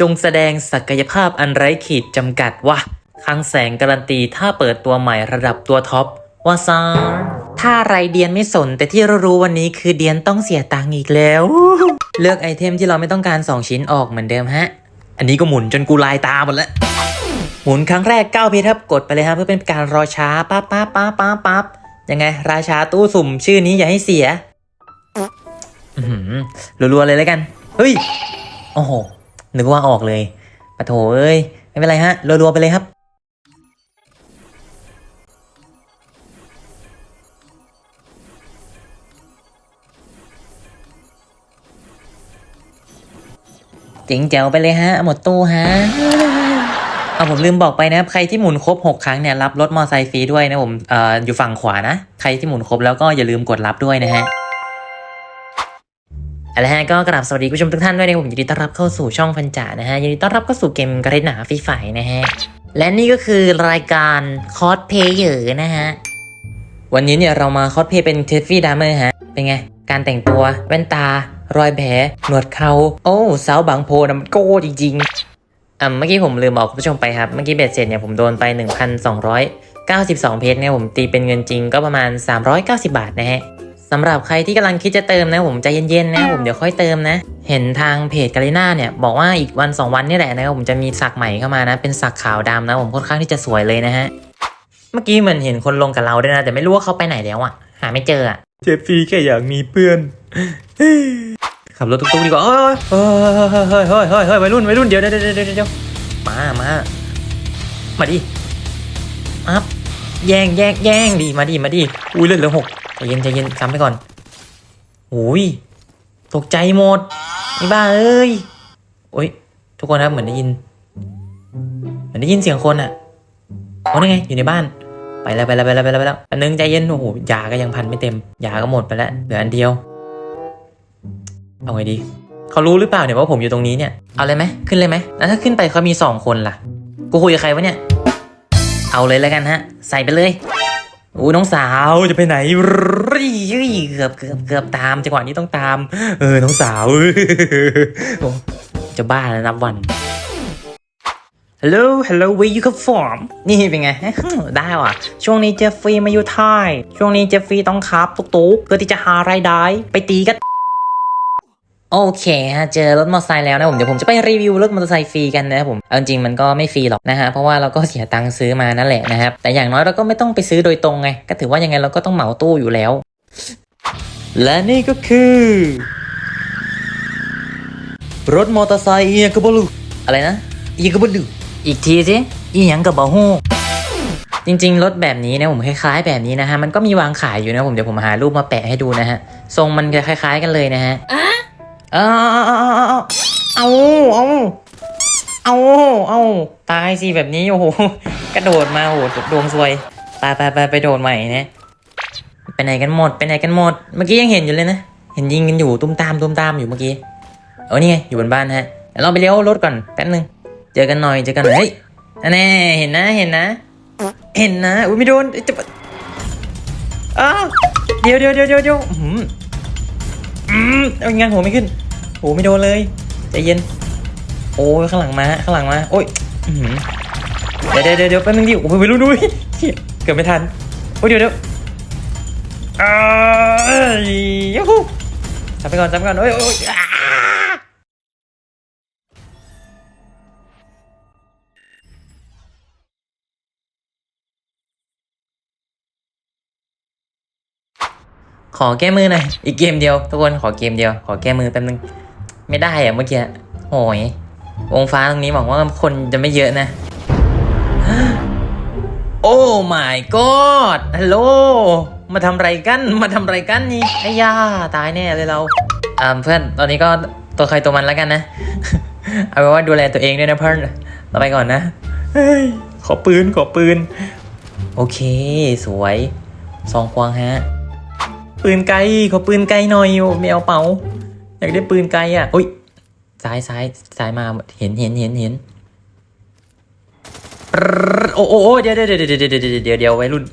จงแสดงศักยภาพอันไร้ขีดจำกัดว่าคลังแสงการันตีถ้าเปิดตัวใหม่ระดับตัวท็อปว่าซาถ้าไรเดียนไม่สนแต่ที่เรารู้วันนี้คือเดียนต้องเสียตังค์อีกแล้ว เลือกไอเทมที่เราไม่ต้องการ 2 ชิ้นออกเหมือนเดิมฮะ อันนี้ก็หมุนจนกูลายตาหมดแล้วหมุนครั้งแรก9เพชรครับกดไปเลยครับเพื่อเป็นการรอช้าปั๊บปั๊บปั๊บปั๊บปั๊บยังไง ราชาตู้สุ่มชื่อนี้อย่าให้เสียอือหือรัวๆเลยแล้วกัน เฮ้ย โอ้โห นึกว่าออกเลยปะโถเอ้ย ไม่เป็นไรฮะ รัวๆไปเลยครับ เจ๋งแจ๋วไปเลยฮะ หมดตู้ฮะ เอาผมลืมบอกไปนะครับ ใครที่หมุนครบ 6 ครั้งเนี่ย รับรถมอไซค์ฟรีด้วยนะผม เอ่อ อยู่ฝั่งขวานะ ใครที่หมุนครบแล้วก็อย่าลืมกดรับด้วยนะฮะ เอาละฮะก็กราบสวัสดีคุณผู้ชมทุกท่านด้วยนะผมยินดีต้อนรับเข้าสู่ช่องฟันจ่านะฮะยินดีต้อนรับเข้าสู่เกมกระเด็นหนาฟรีไฟนะฮะและนี่ก็คือรายการคอสเพย์เยอร์นะฮะวันนี้เนี่ยเรามาคอสเพย์เป็นเทฟฟี่ดามเมอร์ฮะเป็นไงการแต่งตัวแว่นตา รอยแผลหนวดเขาโอ้สาวบางโพนะมันโก้จริงๆอ่าเมื่อกี้ผมลืมบอกคุณผู้ชมไปครับเมื่อกี้เบ็ดเสร็จเนี่ยผมโดนไป 1,292 เพชรเนี่ยผมตีเป็นเงินจริงก็ประมาณ 390 บาทนะฮะ สำหรับใครที่กำลังคิดจะเติมนะผมใจเย็นๆนะผมเดี๋ยวค่อยเติมนะ เห็นทางเพจกาลิน่าเนี่ยบอกว่าอีกวัน 2 วันนี่แหละนะครับผมจะมีสักใหม่เข้ามานะ เป็นสักขาวดำนะผมค่อนข้างที่จะสวยเลยนะฮะ เมื่อกี้เหมือนเห็นคนลงกับเราด้วยนะ แต่ไม่รู้ว่าเขาไปไหนแล้วอะหาไม่เจออะเจฟฟี่แค่อยากมีเพื่อนขับรถตุ๊กๆดีกว่าเอ้ยเฮ้ยเฮ้ยเฮ้ยเฮ้ยเฮ้ยวัยรุ่นวัยรุ่นเดี๋ยวเดี๋ยวเดี๋ยวเดี๋ยวเดี๋ยวมามามาดิอัพแย่งแย่งแย่งดีมาดิมาดิอุ้ยเลือดเหลือหก ใจเย็นใจเย็นซ้ำไปก่อนโอ้ยตกใจหมดนี่บ้าเอ้ยโอ้ยทุกคนครับเหมือนได้ยิน เหมือนได้ยินเสียงคนอะโอ้ไงอยู่ในบ้านไปแล้วไปแล้วไปแล้วไปแล้วไปแล้วอันนึงใจเย็นโอ้โหยาก็ยังพันไม่เต็มยาก็หมดไปแล้วเหลืออันเดียว เอาไงดีเขารู้หรือเปล่าเนี่ยว่าผมอยู่ตรงนี้เนี่ยเอาเลยไหมขึ้นเลยไหมแล้วถ้าขึ้นไปเขามีสองคนล่ะ กูคุยกับใครวะเนี่ย เอาเลยแล้วกันฮะ ใส่ไปเลย อู้น้องสาวจะไปไหนรีเกือบเกือบเกือบตามจังหวะนี้ต้องตาม เออน้องสาวจะบ้าแล้วนับวัน Hello Hello where you come from นี่เป็นไง ได้ว่ะ ช่วงนี้เจฟฟี่มาอยู่ไทย ช่วงนี้เจฟฟี่ต้องคับตุ๊กๆเพื่อที่จะหารายได้ ไปตีกัน โอเคฮะเจอรถมอเตอร์ไซค์แล้วนะผมเดี๋ยวผมจะไปรีวิวรถมอเตอร์ไซค์ฟรีกันนะครับผมเอาจริงมันก็ไม่ฟรีหรอกนะฮะเพราะว่าเราก็เสียตังค์ซื้อมานั่นแหละนะครับแต่อย่างน้อยเราก็ไม่ต้องไปซื้อโดยตรงไงก็ถือว่ายังไงเราก็ต้องเหมาตู้อยู่แล้ว และนี่ก็คือ รถมอเตอร์ไซค์เอียงกับบลูอะไรนะเอียงกับบลูอีกทีสิอีหยังกับบะฮู้จริงๆ รถแบบนี้นะผมคล้ายๆ แบบนี้นะฮะมันก็มีวางขายอยู่นะผมเดี๋ยวผมหารูปมาแปะให้ดูนะฮะทรงมันคล้าย ๆ กันเลยนะฮะ เอาเอาเอาเอาเอาตายสิแบบนี้โอ้โหกระโดดมาโอ้โหดวงซวยไปไปไปไปโดดใหม่นะไปไหนกันหมดไปไหนกันหมด เมื่อกี้ยังเห็นอยู่เลยนะเห็นยิงกันอยู่ตุ้มตามตุ้มตามอยู่เมื่อกี้เออนี่ไงอยู่บนบ้านฮะเราไปเลี้ยวรถก่อนแป๊บนึงเจอกันหน่อยเจอกันหน่อยเฮ้ยอันแน่เห็นนะเห็นนะ เห็นนะอุ้ยไม่โดนจะอ้าวเดี๋ยวเดี๋ยวเดี๋ยวเดี๋ยวเดี๋ยว อืมเอางานหัวไม่ขึ้นโอ้ไม่โดนเลยใจเย็น โอ้ยข้างหลังมาข้างหลังมาโอ้ยเดี๋ยวเดี๋ยวเดี๋ยวแป๊บนึงดิโอ้ยไม่รู้ด้วยเหี้ยเกิดไม่ทันโอ้ยเดี๋ยวเดี๋ยวอ้ายยูฮูจับไปก่อนจับไปก่อนโอ้ยโอ้ย ขอแก้มือหน่อย อีกเกมเดียวทุกคนขอเกมเดียว ขอแก้มือแป๊บนึง ไม่ได้อะเมื่อกี้โอยวงฟ้าตรงนี้บอกว่าคนจะไม่เยอะนะ โอ้ my god ฮัลโหล มาทำไรกัน มาทำไรกันนี่ไอ้ย่าตายแน่เลยเราอ่าเพื่อน ตอนนี้ก็ตัวใครตัวมันแล้วกันนะ เอาเป็นว่าดูแลตัวเองด้วยนะเพื่อนเราไปก่อนนะ ขอปืน ขอปืน โอเค สวย สองควงฮะ ปืนไกลขอปืนไกลหน่อยโอ้ไม่เอาเป๋า อยากได้ปืนไกลอะอุ้ยซ้ายซ้ายซ้ายมาเห็นเห็นเห็นเห็นปรึ๊ดโอ้โอ้เดี๋ยวเดี๋ยวเดี๋ยวเดี๋ยวเดี๋ยวเดี๋ยวเดี๋ยวไวัยรุ่น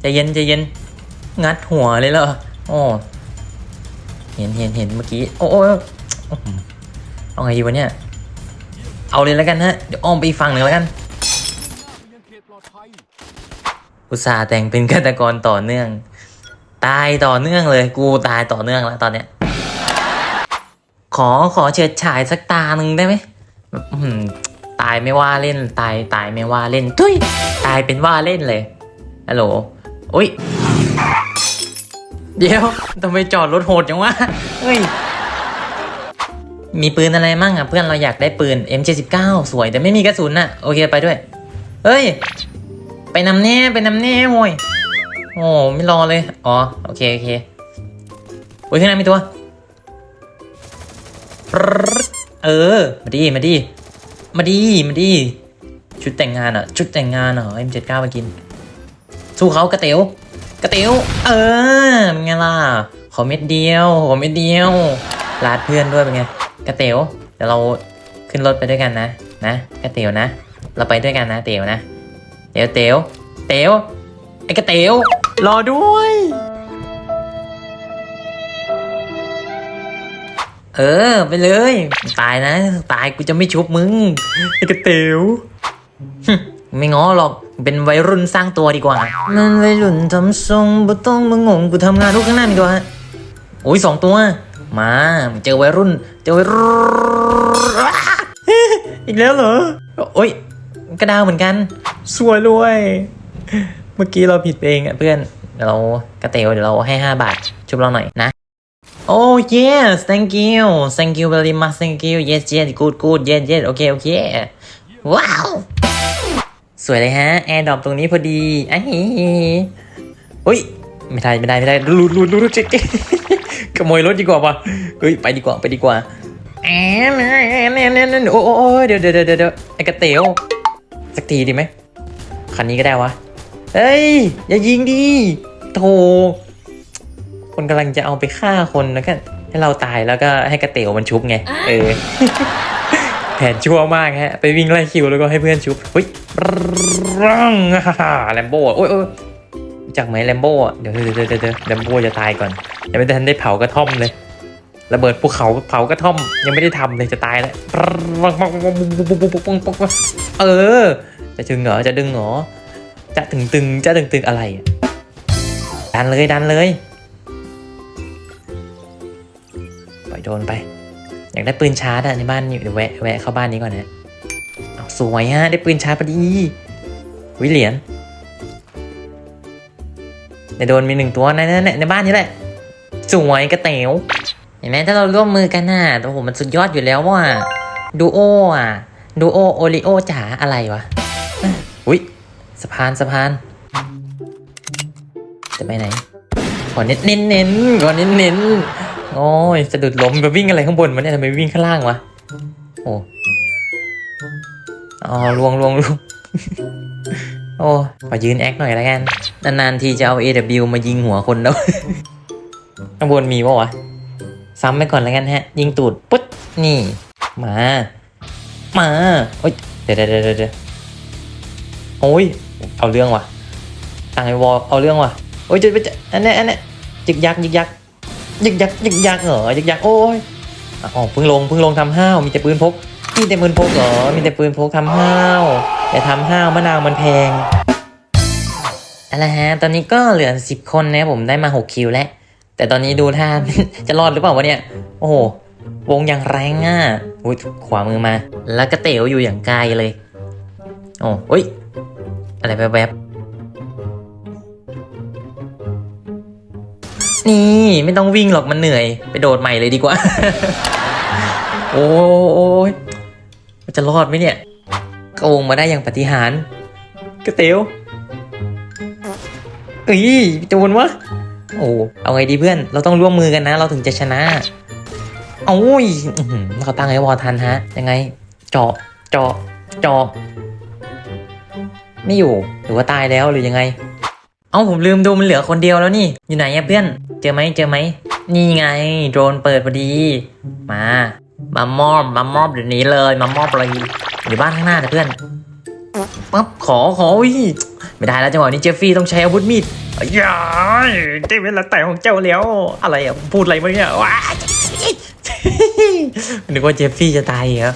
ใจเย็นใจเย็น งัดหัวเลยเหรอโอ้เห็นเห็นเห็นเมื่อกี้ โอ้โอ้เอาไงดีวะเนี่ย เอาเลยแล้วกันฮะ เดี๋ยวอ้อมไปอีกฝั่งหนึ่งแล้วกัน อุตส่าห์แต่งเป็นฆาตกรต่อเนื่อง ตายต่อเนื่องเลย กูตายต่อเนื่องแล้วตอนเนี้ย ขอขอเฉิดฉายสักตาหนึ่งได้ไหมตายไม่ว่าเล่นตายตายไม่ว่าเล่นทุยตายเป็นว่าเล่นเลยฮัลโหลอุ้ยเดี๋ยวทำไมจอดรถโหดจังวะเฮ้ยมีปืนอะไรมั่งอะเพื่อนเราอยากได้ปืน M79 สวยแต่ไม่มีกระสุนน่ะ โอเคไปด้วย เฮ้ย ไปนำแน่ไปนำแน่โว้ย โอ้ไม่รอเลย อ๋อ โอเค โอเคโอ้ยข้างในมีตัว เออ มาดี มาดี มาดี มาดี ชุดแต่งงานอะ ชุดแต่งงานเหรอ M79 มากิน สู้เขากระเตียวกระเตียวเออเป็นไงล่ะ ขอเม็ดเดียว ขอเม็ดเดียว ลาดเพื่อนด้วยเป็นไง กระเตียวเดี๋ยวเราขึ้นรถไปด้วยกันนะ นะ กระเตียวนะ เราไปด้วยกันนะ เตียวนะ เตียวเตียวเตียวไอ้กระเตียว รอด้วย เออ ไปเลย ตายนะ ตายกูจะไม่ชุบมึงไอ้กระเตียวไม่ง้อหรอกเป็นวัยรุ่นสร้างตัวดีกว่า นั่นวัยรุ่นทำทรงบ่ต้องมางงงกูทำงานทุกข้างหน้าดีกว่าโอ้ยสองตัว มาเจอวัยรุ่น เจอวัยรุ่นอีกแล้วเหรอโอ้ยกระดาวเหมือนกัน สวยรวย มื่อกี้เราผิดเองอะเพื่อนเดี๋ยวเรากระเตวเดี๋ยวเราให้ 5 บาทชุบเราหน่อยนะโอ้ yes thank you thank you very much thank you yes yes good good yes yes โอเคโอเคว้าว สวยเลยฮะแอร์ดรอปตรงนี้พอดีอ้อุ้ยไม่ได้ไม่ได้ไม่ได้รูดรูดรูดเจ๊กขโมยรถดีกว่าปะเฮ้ยไปดีกว่าไปดีกว่าแอนแอนแอนแอนแอนโอ้โอ้เดี๋ยวเดี๋ยวเดี๋ยวเดี๋ยวไอ้กระเตียวสักทีดีไหมคันนี้ก็ได้วะ เฮ้ย อย่ายิงดิโธ่คนกำลังจะเอาไปฆ่าคนแล้วก็ให้เราตายแล้วก็ให้กระเตียวมันชุบไง เออ แผนชั่วมากฮะ ไปวิ่งไล่คิวแล้วก็ให้เพื่อนชุบเฮ้ยรังฮ่าแลมโบ้โอ้ยโอ้ยรู้จากไหมแลมโบ้อะเดี๋ยวเดี๋ยวเดี๋ยวเดี๋ยวแลมโบ้จะตายก่อน ยังไม่ทันได้เผากระท่อมเลยระเบิดภูเขาเผากระท่อม ยังไม่ได้ทำเลยจะตายแล้วเออ จะถึงเหรอจะดึงเหรอ จะตึงตึงจะตึงตึงอะไร ดันเลยดันเลยปล่อยโดนไป อยากได้ปืนชาร์จอะในบ้านอยู่เดี๋ยวแวะแวะเข้าบ้านนี้ก่อนนะเอาสวยฮะได้ปืนชาร์จพอดีวิเหรียญในโดนมีหนึ่งตัวในในในบ้านนี้แหละสวยกระเต๋วเห็นไหมถ้าเราร่วมมือกันน่ะโอ้โหมันสุดยอดอยู่แล้วว่ะดูโออะดูโอโอริโอจ๋าอะไรวะอะอุ้ย สะพานสะพาน จะไปไหน ขอเน้นเน้นเน้นขอเน้นเน้นโอ้ยสะดุดล้มไปวิ่งอะไรข้างบนวะเนี่ยทำไมวิ่งข้างล่างวะ โอ้อ๋อลวงลวงลวงโอ้ขอยืนแอคหน่อยแล้วกัน นานๆทีจะเอา AW มายิงหัวคนแล้วข้างบนมีปะวะ ซ้ำไปก่อนแล้วกันฮะ ยิงตูดปุ๊ดนี่ มา มา โอ้ย เดี๋ยวเดี๋ยวเดี๋ยวเดี๋ยวโอ้ย เอาเรื่องว่ะตั้งไอ้วอลเอาเรื่องว่ะโอ้ยจะไปจะอันนี้อันนี้ยึกยักยึกยักยึกยักยึกยักเหรอยึกยักโอ้ยอ๋อเพิ่งลงเพิ่งลงทำห้าวมีแต่ปืนพกมีแต่ปืนพกเหรอมีแต่ปืนพกทำห้าวแต่ทำห้าวมะนาวมันแพงอะไรฮะตอนนี้ก็เหลือสิบคนนะผมได้มาหกคิวแล้วแต่ตอนนี้ดูท่าจะรอดหรือเปล่าวะเนี่ยโอ้โหวงอย่างแรงอะอุ้ยขวามือมา แล้วก็เต๋วอยู่อย่างไกลเลยโอ้ย อะไรแวบๆนี่ไม่ต้องวิ่งหรอกมันเหนื่อย ไปโดดใหม่เลยดีกว่า โอ้ยมันจะรอดไหมเนี่ยก็วงมาได้อย่างปฏิหารกระเต๋วเอ้ยโจรวะโอ้เอาไงดีเพื่อน เราต้องร่วมมือกันนะ เราถึงจะชนะโอ้ยเขาตั้งไอ้วอทันฮะ ยังไง เจาะ เจาะ เจาะ ไม่อยู่หรือว่าตายแล้วหรือยังไง เอ้าผมลืมดูมันเหลือคนเดียวแล้วนี่ อยู่ไหนอะเพื่อน เจอไหมเจอไหม นี่ไง โดรนเปิดพอดี มา มามอบมามอบเดี๋ยวนี้เลยมามอบเลยอยู่บ้านข้างหน้านะเพื่อนปั๊บขอขอวิไม่ได้แล้วจังหวะนี้เจฟฟี่ต้องใช้อาวุธมีดอย่าเจ้าเวลาแต่ของเจ้าแล้ว อะไรอะพูดอะไรมาเนี่ยว้านึกว่าเจฟฟี่จะตายเหรอ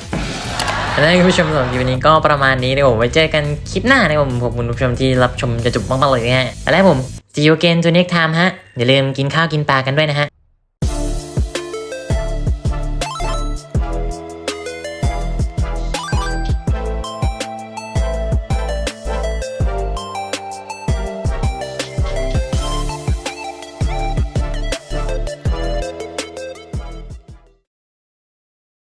แล้วคุณผู้ชมสำหรับคลิปนี้ก็ประมาณนี้นะผมไว้เจอกันคลิปหน้านะผมขอบคุณผู้ชมที่รับชมจะจุบมากๆเลยนะฮะแล้วผม see you again to next time ฮะอย่าลืมกินข้าวกินปลากันด้วยนะฮะ